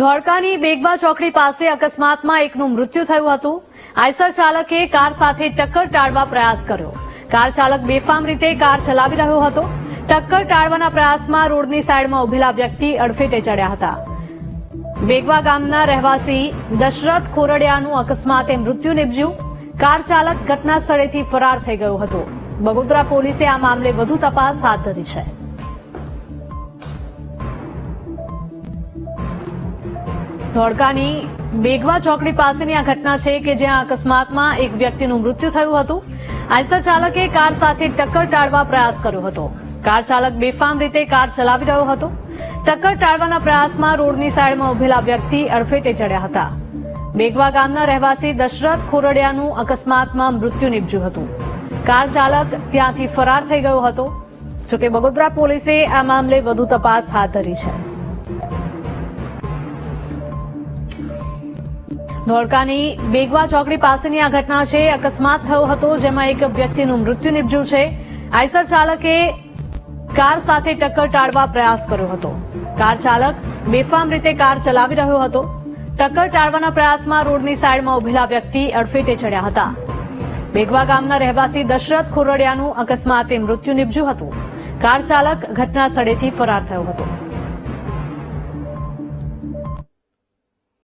ધોળકાની બેગવા ચોકડી પાસે અકસ્માતમાં એકનું મૃત્યુ થયું હતું. આઈસર ચાલકે કાર સાથે ટક્કર ટાળવા પ્રયાસ કર્યો. કાર ચાલક બેફામ રીતે કાર ચલાવી રહ્યો હતો. ટક્કર ટાળવાના પ્રયાસમાં રોડની સાઈડમાં ઉભેલા વ્યક્તિ અડફેટે ચડ્યા હતા. બેગવા ગામના રહેવાસી દશરથ ખોરડિયાનું અકસ્માતે મૃત્યુ નિપજ્યું. કાર ચાલક ઘટના સ્થળેથી ફરાર થઈ ગયો હતો. બગોદરા પોલીસે આ મામલે વધુ તપાસ હાથ ધરી છે. ધોળકાની બેગવા ચોકડી પાસેની આ ઘટના છે કે જ્યાં અકસ્માતમાં એક વ્યક્તિનું મૃત્યુ થયું હતું. આઈસર ચાલકે કાર સાથે ટક્કર ટાળવા પ્રયાસ કર્યો હતો. કાર ચાલક બેફામ રીતે કાર ચલાવી રહ્યો હતો. ટક્કર ટાળવાના પ્રયાસમાં રોડની સાઈડમાં ઉભેલા વ્યક્તિ અડફેટે ચડ્યા હતા. બેગવા ગામના રહેવાસી દશરથ ખોરડિયાનું અકસ્માતમાં મૃત્યુ નીપજ્યું હતું. કાર ચાલક ત્યાંથી ફરાર થઈ ગયો હતો. જોકે બગોદરા પોલીસે આ મામલે વધુ તપાસ હાથ ધરી છે. ધોળકાની બેગવા ચોકડી પાસેની આ ઘટના છે. અકસ્માત થયો હતો, જેમાં એક વ્યક્તિનું મૃત્યુ નિપજ્યું છે. આઈસર ચાલકે કાર સાથે ટક્કર ટાળવા પ્રયાસ કર્યો હતો. કાર ચાલક બેફામ રીતે કાર ચલાવી રહ્યો હતો. ટક્કર ટાળવાના પ્રયાસમાં રોડની સાઈડમાં ઉભેલા વ્યક્તિ અડફેટે ચડ્યા હતા. બેગવા ગામના રહેવાસી દશરથ ખોરડિયાનું અકસ્માતે મૃત્યુ નિપજ્યું હતું. કાર ચાલક ઘટના સ્થળેથી ફરાર થયો હતો.